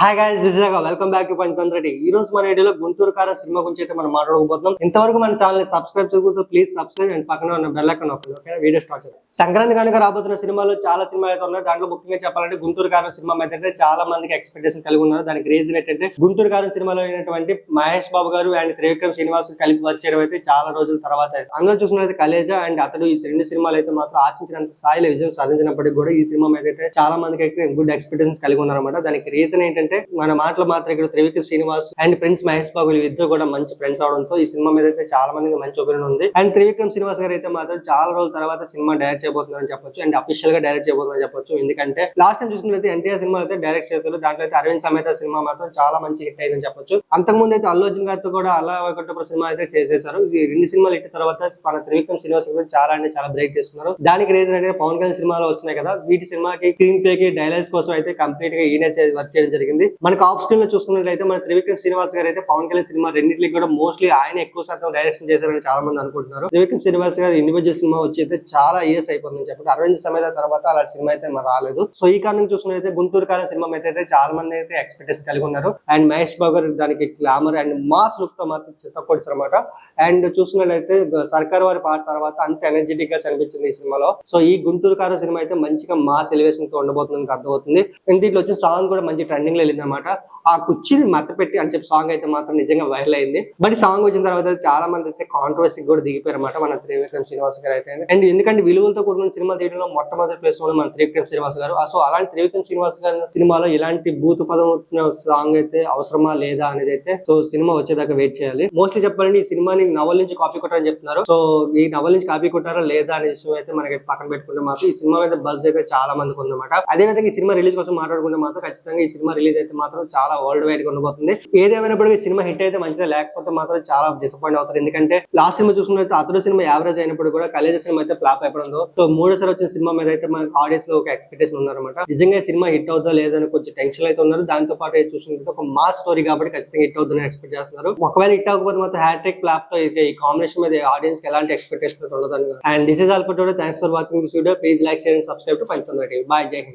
Hi guys this is welcome back to Panchatantra T. ఈ రోజు మన వీడియోలో గుంటూరు కార సినిమా గురించి అయితే మనం మాట్లాడకపోతున్నాం ఇంతవరకు మన ఛానల్ని సబ్స్క్రైబ్ చేయకపోతే ప్లీజ్ సబ్స్క్రైబ్ అండ్ పక్కన ఉన్న bell icon okay video start చేద్దాం. సంక్రాంతి కనుక రాబోతున్న సినిమాలు చాలా సినిమాలు అయితే ఉన్నాయి. దాంట్లో ముఖ్యంగా చెప్పాలంటే గుంటూరు కారం సినిమా అయితే చాలా మందికి ఎక్స్పెక్టేషన్ కలిగి ఉన్నారు. దానికి రీజన్ ఏంటంటే గుంటూరు కారం సినిమాలో అయినటువంటి మహేష్ బాబు గారు అండ్ త్రివిక్రమ్ శ్రీనివాస్ కలిపి వర్క్ చేయడం అయితే చాలా రోజుల తర్వాత అందరూ చూసినట్లయితే చూసుకున్నట్లయితే కలేజా అండ్ అతడు ఈ రెండు సినిమాలు అయితే మాత్రం ఆశించినంత స్థాయిలో విజయం సాధించినప్పటికీ కూడా ఈ సినిమా అయితే చాలా మందికి అయితే గుడ్ ఎక్స్పెక్టేషన్స్ కలిగి ఉన్నారన్నమాట. దానికి రీజన్ ఏంటంటే మన మాటలు మాత్రం ఇక్కడ త్రివిక్రమ్ శ్రీనివాస్ అండ్ ప్రిన్స్ మహేష్ బాబు ఇద్దరు కూడా మంచి ఫ్రెండ్స్ అవడంతో ఈ సినిమా మీద అయితే చాలా మందికి మంచి ఒపీనియన్ ఉంది. అండ్ త్రివిక్రమ్ శ్రీనివాస్ గారు అయితే మాత్రం చాలా రోజుల తర్వాత సినిమా డైరెక్ట్ చేయబోతున్నారని చెప్పొచ్చు. అండ్ అఫీషియల్గా డైరెక్ట్ చేయబోతున్నారని చెప్పొచ్చు. ఎందుకంటే లాస్ట్ టైం చూసినట్లయితే ఎన్టీఆర్ సినిమా అయితే డైరెక్ట్ చేస్తారు దాంట్లో అయితే అరవింద్ సమేత సినిమా మాత్రం చాలా మంచి హిట్ అయిందని చెప్పొచ్చు. అంతకుముందు అయితే అల్లు అర్జున్ గారితో కూడా అలా వైకుంఠపురం సినిమా అయితే చేసేసారు ఈ రెండు సినిమాలు ఇట్టిన తర్వాత మన త్రివిక్రమ్ శ్రీనివాస్ గారు చాలా అంటే చాలా బ్రేక్ చేసుకున్నారు. దానికి రీజన్ అంటే పవన్ కళ్యాణ్ సినిమాలు వచ్చినాయి కదా. వీటి సినిమాకి స్క్రీన్ ప్లే కి డైలాగ్స్ కోసం అయితే కంప్లీట్గా ఈయన వర్క్ చేయడం జరిగింది. మనకు ఆఫ్ స్క్రీన్లో చూసుకున్నట్లయితే మన త్రివిక్రమ్ శ్రీనివాస్ గారు అయితే పవన్ కళ్యాణ్ సినిమా రెండింటికి కూడా మోస్ట్లీ ఆయన ఎక్కువ శాతం డైరెక్షన్ చేశారని చాలా మంది అనుకుంటున్నారు. త్రివిక్రమ్ శ్రీనివాస్ గారు ఇండివిజువల్ సినిమా వచ్చి అయితే చాలా ఇయర్స్ అయిపోతుందని చెప్పి అరవింద్ సమేత తర్వాత అలాంటి సినిమా అయితే మరి రాలేదు. సో ఈ కారణం చూసుకున్నట్లయితే గుంటూరు కాలం సినిమా అయితే చాలా మంది అయితే ఎక్స్పెక్టేషన్ కలిగి ఉన్నారు. అండ్ మహేష్ బాబు గారు దానికి గ్లామర్ అండ్ మాస్ లుక్తో మాత్రం చిత్తకొడిసారు అనమాట అండ్ చూసినట్లయితే సర్కార్ వారి పాట తర్వాత అంత ఎనర్జెటిక్గా కనిపించింది ఈ సినిమాలో. సో ఈ గుంటూరు కారం సినిమా అయితే మంచిగా మాస్ ఎలివేషన్తో ఉండబోతుంది అర్థమవుతుంది. అండ్ దీంట్లో వచ్చిన సాంగ్ కూడా మంచి ట్రెండింగ్లో వెళ్ళింది అనమాట ఆ కుర్చీని మత పెట్టి అని చెప్పి సాంగ్ అయితే మాత్రం నిజంగా వైరల్ అయింది. బట్ సాంగ్ వచ్చిన తర్వాత చాలా మంది అయితే కాంట్రవర్సీ కూడా దిగిపోయారు అనమాట మన త్రివిక్రమ్ శ్రీనివాస్ గారు అయితే. అండ్ ఎందుకంటే విలువలతో కూడిన సినిమా తీయడంలో మొట్టమొదటి ప్లేస్లో మన త్రివిక్రమ్ శ్రీనివాస్ గారు. సో అలాంటి త్రివిక్రమ్ శ్రీనివాస్ గారి సినిమాలో ఇలాంటి భూత పదం వచ్చిన సాంగ్ అయితే అవసరమా లేదా అనేది అయితే సో సినిమా వచ్చేదాకా వెయిట్ చేయాలి. మోస్ట్లీ చెప్పాలంటే ఈ సినిమాని నవల్ నుంచి కాపీ కొట్టారని చెప్తున్నారు. సో ఈ నవల్ నుంచి కాపీ కొట్టారా లేదా అనే విషయం అయితే మనకి పక్కన పెట్టుకుంటే మాత్రం ఈ సినిమా మీద బజ్ అయితే చాలా మందికి ఉందన్నమాట. అదే విధంగా ఈ సినిమా రిలీజ్ కోసం మాట్లాడుకుంటే మాత్రం ఖచ్చితంగా ఈ సినిమా రిలీజ్ అయితే మాత్రం చాలా వరల్డ్ వైడ్గా ఉండబోతుంది. ఏదేమైనప్పటికీ ఈ సినిమా హిట్ అయితే మంచిదే. లేకపోతే మాత్రం చాలా డిసప్పాయింట్ అవుతారు. ఎందుకంటే లాస్ట్ సినిమా చూసుకున్నట్టు అతడు సినిమా యావరేజ్ అయినప్పుడు కూడా కలేజ సినిమా అయితే ఫ్లాప్ అయిపోయిందో సో మూడోసారి వచ్చిన సినిమా మీద అయితే మన ఆడియన్స్లో ఒక ఎక్స్పెక్టేషన్ ఉన్నారనమాట నిజంగా సినిమా హిట్ అవుతుందో లేదని కొంచెం టెన్షన్ అయితే ఉన్నారు. దాంతో పాటు చూసినట్టు ఒక మాస్ స్టోరీ కాబట్టి ఖచ్చితంగా హిట్ అవుతుందని ఎక్స్పెక్ట్ చేస్తున్నారు. ఒకవేళ హిట్ అవ్వకపోతే మాత్రం హ్యాట్రిక్ ఫ్లాప్తో ఈ కాంబినేషన్ మీద ఆడియన్స్ ఎలాంటి ఎక్స్పెక్టేషన్ ఉండదు and this is all for today thanks for watching this video please like share and subscribe to Panchatantra TV bye Jai Hind